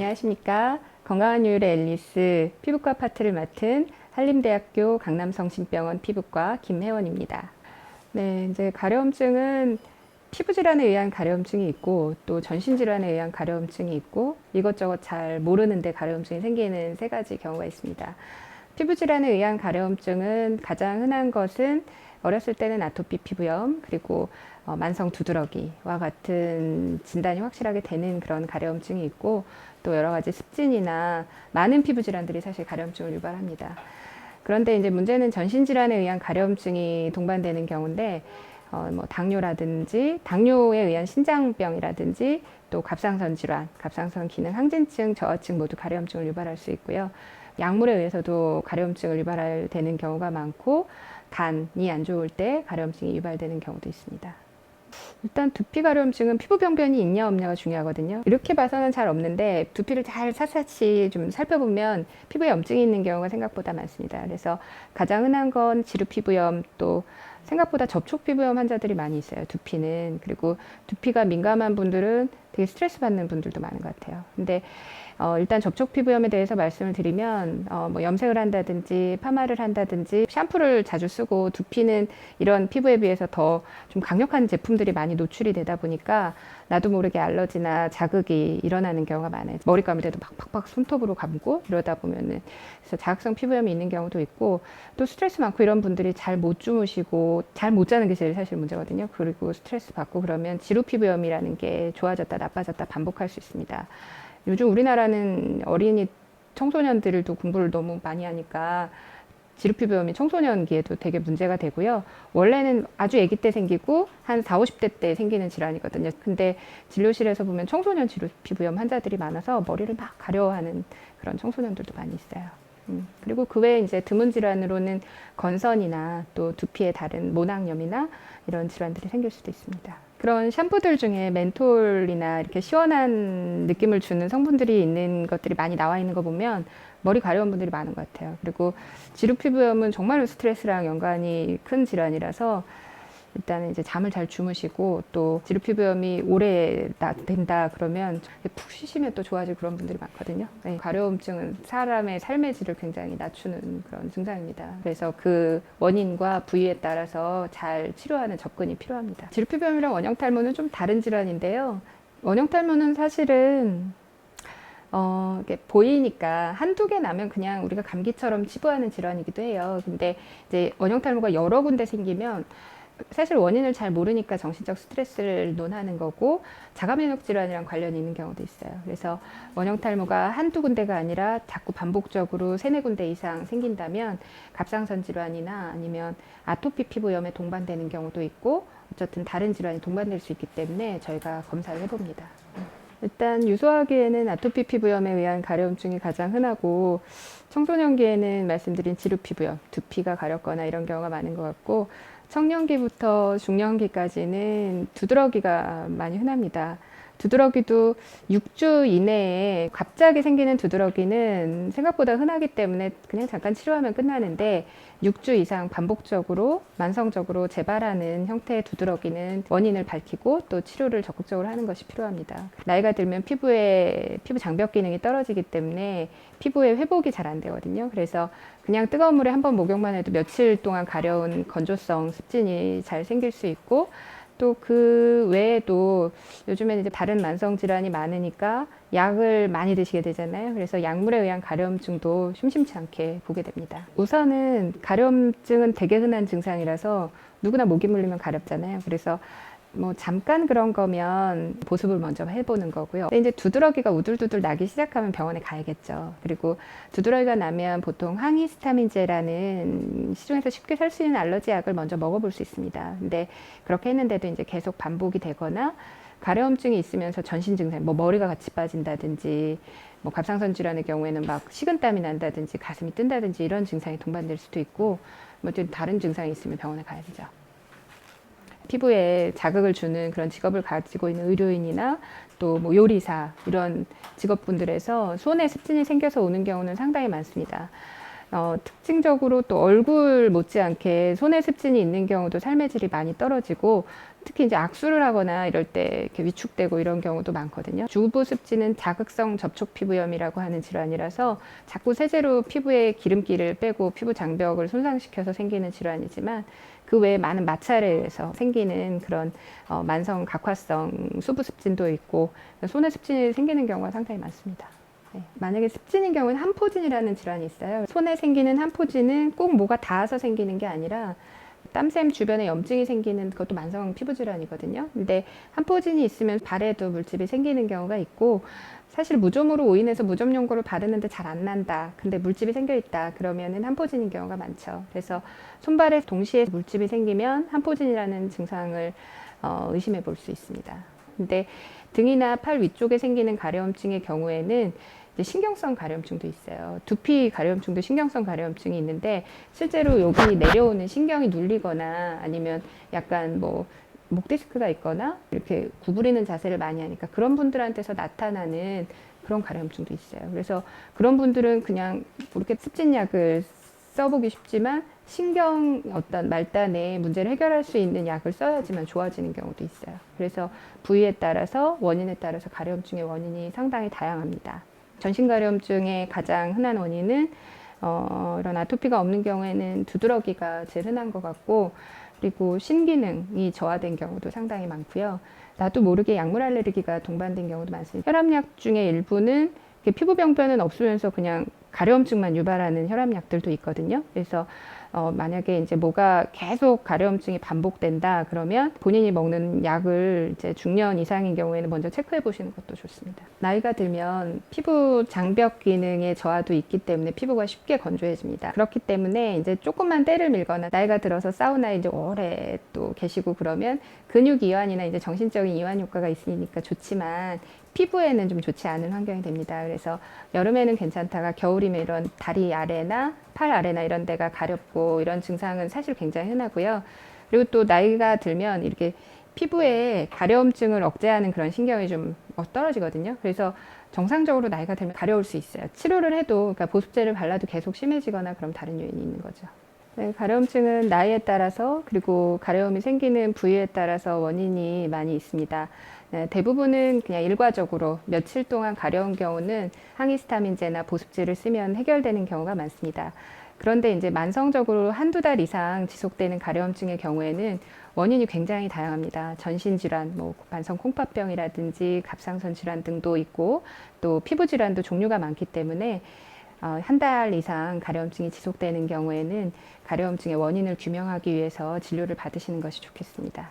안녕하십니까. 건강한 요일의 앨리스 피부과 파트를 맡은 한림대학교 강남성심병원 피부과 김혜원입니다. 네, 이제 가려움증은 피부 질환에 의한 가려움증이 있고 또 전신 질환에 의한 가려움증이 있고 이것저것 잘 모르는데 가려움증이 생기는 세 가지 경우가 있습니다. 피부 질환에 의한 가려움증은 가장 흔한 것은 어렸을 때는 아토피 피부염 그리고 어, 만성 두드러기와 같은 진단이 확실하게 되는 그런 가려움증이 있고 또 여러 가지 습진이나 많은 피부 질환들이 사실 가려움증을 유발합니다. 그런데 이제 문제는 전신 질환에 의한 가려움증이 동반되는 경우인데 어, 뭐 당뇨라든지 당뇨에 의한 신장병이라든지 또 갑상선 질환, 갑상선 기능 항진증, 저하증 모두 가려움증을 유발할 수 있고요. 약물에 의해서도 가려움증을 유발되는 경우가 많고 간이 안 좋을 때 가려움증이 유발되는 경우도 있습니다. 일단 두피 가려움증은 피부 병변이 있냐 없냐가 중요하거든요. 이렇게 봐서는 잘 없는데 두피를 잘 샅샅이 좀 살펴보면 피부에 염증이 있는 경우가 생각보다 많습니다. 그래서 가장 흔한 건 지루 피부염 또 생각보다 접촉 피부염 환자들이 많이 있어요. 두피는 그리고 두피가 민감한 분들은 되게 스트레스 받는 분들도 많은 것 같아요. 근데 어, 일단 접촉 피부염에 대해서 말씀을 드리면 어, 뭐 염색을 한다든지 파마를 한다든지 샴푸를 자주 쓰고 두피는 이런 피부에 비해서 더 좀 강력한 제품들이 많이 노출이 되다 보니까 나도 모르게 알러지나 자극이 일어나는 경우가 많아요. 머리 감을 때도 막 팍팍 손톱으로 감고 이러다 보면은 그래서 자극성 피부염이 있는 경우도 있고 또 스트레스 많고 이런 분들이 잘 못 주무시고 잘 못 자는 게 제일 사실 문제거든요. 그리고 스트레스 받고 그러면 지루 피부염이라는 게 좋아졌다 나빠졌다 반복할 수 있습니다. 요즘 우리나라는 어린이 청소년들도 공부를 너무 많이 하니까 지루피부염이 청소년기에도 되게 문제가 되고요. 원래는 아주 아기 때 생기고 한 4, 50대 때 생기는 질환이거든요. 근데 진료실에서 보면 청소년 지루피부염 환자들이 많아서 머리를 막 가려워하는 그런 청소년들도 많이 있어요. 음, 그리고 그 외에 이제 드문 질환으로는 건선이나 또 두피의 다른 모낭염이나 이런 질환들이 생길 수도 있습니다. 그런 샴푸들 중에 멘톨이나 이렇게 시원한 느낌을 주는 성분들이 있는 것들이 많이 나와 있는 거 보면 머리 가려운 분들이 많은 것 같아요. 그리고 지루 피부염은 정말로 스트레스랑 연관이 큰 질환이라서 일단은 이제 잠을 잘 주무시고 또 지루 피부염이 오래 나- 된다 그러면 푹 쉬시면 또 좋아질 그런 분들이 많거든요. 네, 가려움증은 사람의 삶의 질을 굉장히 낮추는 그런 증상입니다. 그래서 그 원인과 부위에 따라서 잘 치료하는 접근이 필요합니다. 지루 피부염이랑 원형 탈모는 좀 다른 질환인데요. 원형 탈모는 사실은 어, 이게 보이니까 한두 개 나면 그냥 우리가 감기처럼 치부하는 질환이기도 해요. 근데 이제 원형 탈모가 여러 군데 생기면 사실 원인을 잘 모르니까 정신적 스트레스를 논하는 거고 자가 면역 질환이랑 관련이 있는 경우도 있어요. 그래서 원형 탈모가 한두 군데가 아니라 자꾸 반복적으로 세네 군데 이상 생긴다면 갑상선 질환이나 아니면 아토피 피부염에 동반되는 경우도 있고 어쨌든 다른 질환이 동반될 수 있기 때문에 저희가 검사를 해봅니다. 일단 유소하기에는 아토피 피부염에 의한 가려움증이 가장 흔하고 청소년기에는 말씀드린 지루 피부염, 두피가 가렵거나 이런 경우가 많은 것 같고 청년기부터 중년기까지는 두드러기가 많이 흔합니다. 두드러기도 6주 이내에 갑자기 생기는 두드러기는 생각보다 흔하기 때문에 그냥 잠깐 치료하면 끝나는데 6주 이상 반복적으로 만성적으로 재발하는 형태의 두드러기는 원인을 밝히고 또 치료를 적극적으로 하는 것이 필요합니다. 나이가 들면 피부의 피부 장벽 기능이 떨어지기 때문에 피부의 회복이 잘 안 되거든요. 그래서 그냥 뜨거운 물에 한 번 목욕만 해도 며칠 동안 가려운 건조성 습진이 잘 생길 수 있고 또 그 외에도 요즘에는 이제 다른 만성 질환이 많으니까 약을 많이 드시게 되잖아요. 그래서 약물에 의한 가려움증도 심심치 않게 보게 됩니다. 우선은 가려움증은 되게 흔한 증상이라서 누구나 모기 물리면 가렵잖아요. 그래서 뭐 잠깐 그런 거면 보습을 먼저 해보는 거고요. 근데 이제 두드러기가 우둘두둘 나기 시작하면 병원에 가야겠죠. 그리고 두드러기가 나면 보통 항히스타민제라는 시중에서 쉽게 살 수 있는 알러지 약을 먼저 먹어볼 수 있습니다. 근데 그렇게 했는데도 이제 계속 반복이 되거나 가려움증이 있으면서 전신 증상, 뭐 머리가 같이 빠진다든지, 뭐 갑상선 질환의 경우에는 막 식은땀이 난다든지 가슴이 뜬다든지 이런 증상이 동반될 수도 있고, 뭐또 다른 증상이 있으면 병원에 가야 되죠. 피부에 자극을 주는 그런 직업을 가지고 있는 의료인이나 또 뭐 요리사 이런 직업분들에서 손에 습진이 생겨서 오는 경우는 상당히 많습니다. 어, 특징적으로 또 얼굴 못지않게 손에 습진이 있는 경우도 삶의 질이 많이 떨어지고 특히 이제 악수를 하거나 이럴 때 이렇게 위축되고 이런 경우도 많거든요. 주부 습진은 자극성 접촉 피부염이라고 하는 질환이라서 자꾸 세제로 피부에 기름기를 빼고 피부 장벽을 손상시켜서 생기는 질환이지만 그 외에 많은 마찰에 의해서 생기는 그런 어, 만성 각화성 수부 습진도 있고 손해 습진이 생기는 경우가 상당히 많습니다. 네. 만약에 습진인 경우는 한포진이라는 질환이 있어요. 손에 생기는 한포진은 꼭 뭐가 닿아서 생기는 게 아니라 땀샘 주변에 염증이 생기는 그것도 만성 피부 질환이거든요. 근데 한포진이 있으면 발에도 물집이 생기는 경우가 있고 사실 무좀으로 오인해서 무좀 연고를 바르는데 잘 안 난다. 근데 물집이 생겨 있다. 그러면은 한포진인 경우가 많죠. 그래서 손발에 동시에 물집이 생기면 한포진이라는 증상을 어, 의심해 볼 수 있습니다. 근데 등이나 팔 위쪽에 생기는 가려움증의 경우에는 신경성 가려움증도 있어요. 두피 가려움증도 신경성 가려움증이 있는데 실제로 여기 내려오는 신경이 눌리거나 아니면 약간 뭐 목디스크가 있거나 이렇게 구부리는 자세를 많이 하니까 그런 분들한테서 나타나는 그런 가려움증도 있어요. 그래서 그런 분들은 그냥 이렇게 습진약을 써보기 쉽지만 신경 어떤 말단의 문제를 해결할 수 있는 약을 써야지만 좋아지는 경우도 있어요. 그래서 부위에 따라서 원인에 따라서 가려움증의 원인이 상당히 다양합니다. 전신 가려움증의 가장 흔한 원인은 어, 이런 아토피가 없는 경우에는 두드러기가 제일 흔한 것 같고 그리고 신기능이 저하된 경우도 상당히 많고요. 나도 모르게 약물 알레르기가 동반된 경우도 많습니다. 혈압약 중에 일부는 피부 병변은 없으면서 그냥 가려움증만 유발하는 혈압약들도 있거든요. 그래서 어, 만약에 이제 뭐가 계속 가려움증이 반복된다 그러면 본인이 먹는 약을 이제 중년 이상인 경우에는 먼저 체크해 보시는 것도 좋습니다. 나이가 들면 피부 장벽 기능의 저하도 있기 때문에 피부가 쉽게 건조해집니다. 그렇기 때문에 이제 조금만 때를 밀거나 나이가 들어서 사우나에 이제 오래 또 계시고 그러면 근육 이완이나 이제 정신적인 이완 효과가 있으니까 좋지만 피부에는 좀 좋지 않은 환경이 됩니다. 그래서 여름에는 괜찮다가 겨울이면 이런 다리 아래나 팔 아래나 이런 데가 가렵고 이런 증상은 사실 굉장히 흔하고요. 그리고 또 나이가 들면 이렇게 피부에 가려움증을 억제하는 그런 신경이 좀 떨어지거든요. 그래서 정상적으로 나이가 들면 가려울 수 있어요. 치료를 해도 그러니까 보습제를 발라도 계속 심해지거나 그럼 다른 요인이 있는 거죠. 네, 가려움증은 나이에 따라서 그리고 가려움이 생기는 부위에 따라서 원인이 많이 있습니다. 네, 대부분은 그냥 일과적으로 며칠 동안 가려운 경우는 항히스타민제나 보습제를 쓰면 해결되는 경우가 많습니다. 그런데 이제 만성적으로 한두 달 이상 지속되는 가려움증의 경우에는 원인이 굉장히 다양합니다. 전신 질환, 뭐 만성 콩팥병이라든지 갑상선 질환 등도 있고 또 피부 질환도 종류가 많기 때문에 어, 한 달 이상 가려움증이 지속되는 경우에는 가려움증의 원인을 규명하기 위해서 진료를 받으시는 것이 좋겠습니다.